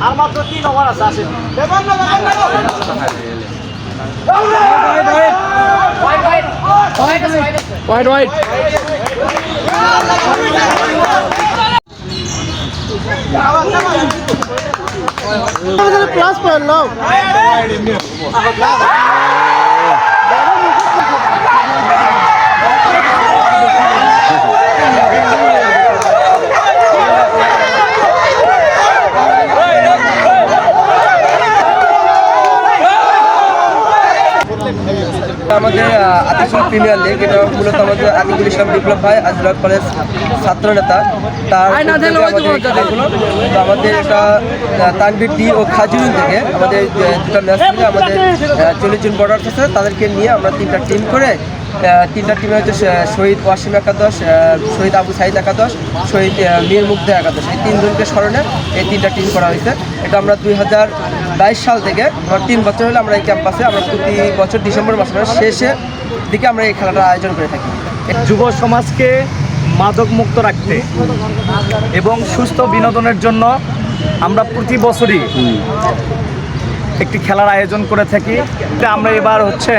আর মাত্র তিন ওভার আছে আসেন white white class for love. আমাদের আতিসুল প্রিমিয়ার লিগ এটা মূলত আমাদের আতিকুল ইসলাম বিপ্লব ভাই আজিরা কলেজ ছাত্র নেতা। তার আমাদের তো এটা আহ, ডি ও খাজুরিন থেকে আমাদের দুটো ম্যাচ মিলে আমাদের চল্লিশ জন বর্ডার আছে। তাদেরকে নিয়ে আমরা তিনটা টিম করে তিনটা টিমে হচ্ছে শহীদ ওয়াসিম একাদশ শহীদ আবু সাইদ একাদশ শহীদ মীর মুগ্ধ একাদশ। এই তিনজনকে স্মরণে এই তিনটা টিম করা হয়েছে। এটা আমরা দুই হাজার বাইশ সাল থেকে ধর তিন বছর হলে আমরা এই ক্যাম্পাসে আমরা প্রতি বছর ডিসেম্বর মাসের শেষে দিকে আমরা এই খেলাটা আয়োজন করে থাকি। যুব সমাজকে মাদক মুক্ত রাখতে এবং সুস্থ বিনোদনের জন্য আমরা প্রতি বছরই একটি খেলার আয়োজন করে থাকি। আমরা এবার হচ্ছে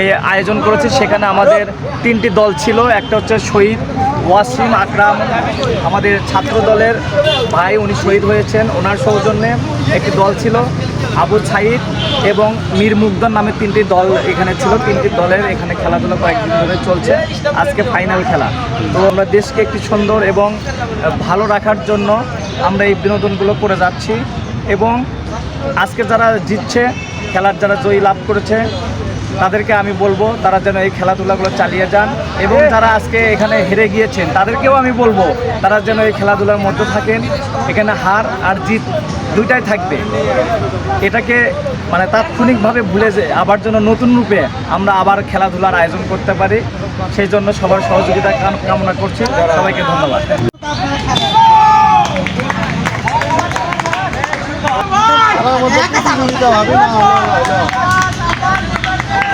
এই আয়োজন করেছি, সেখানে আমাদের তিনটি দল ছিল, একটা হচ্ছে শহীদ ওয়াসিম আকরাম আমাদের ছাত্র দলের ভাই, উনি শহীদ হয়েছেন। ওনার সৌজন্যে একটি দল ছিল, আবু সাইদ এবং মীর মুগ্ধর নামে তিনটি দল এখানে ছিল। তিনটি দলের এখানে খেলাধুলা কয়েকদিন ধরে চলছে। আজকে ফাইনাল খেলা। তো আমরা দেশকে একটি সুন্দর এবং ভালো রাখার জন্য আমরা এই বিনোদনগুলো করে যাচ্ছি এবং আজকে যারা জিতছে, খেলার যারা জয়ী লাভ করেছে তাদেরকে আমি বলব তারা যেন এই খেলাধুলাগুলো চালিয়ে যান এবং যারা আজকে এখানে হেরে গিয়েছেন, তাদেরকেও আমি বলব তারা যেন এই খেলাধুলার মধ্যে থাকেন। এখানে হার আর জিত দুইটাই থাকবে। এটাকে মানে তাৎক্ষণিকভাবে ভুলে যে আবার যেন নতুন রূপে আমরা আবার খেলাধুলার আয়োজন করতে পারি, সেই জন্য সবার সহযোগিতা কামনা করছি। সবাইকে ধন্যবাদ।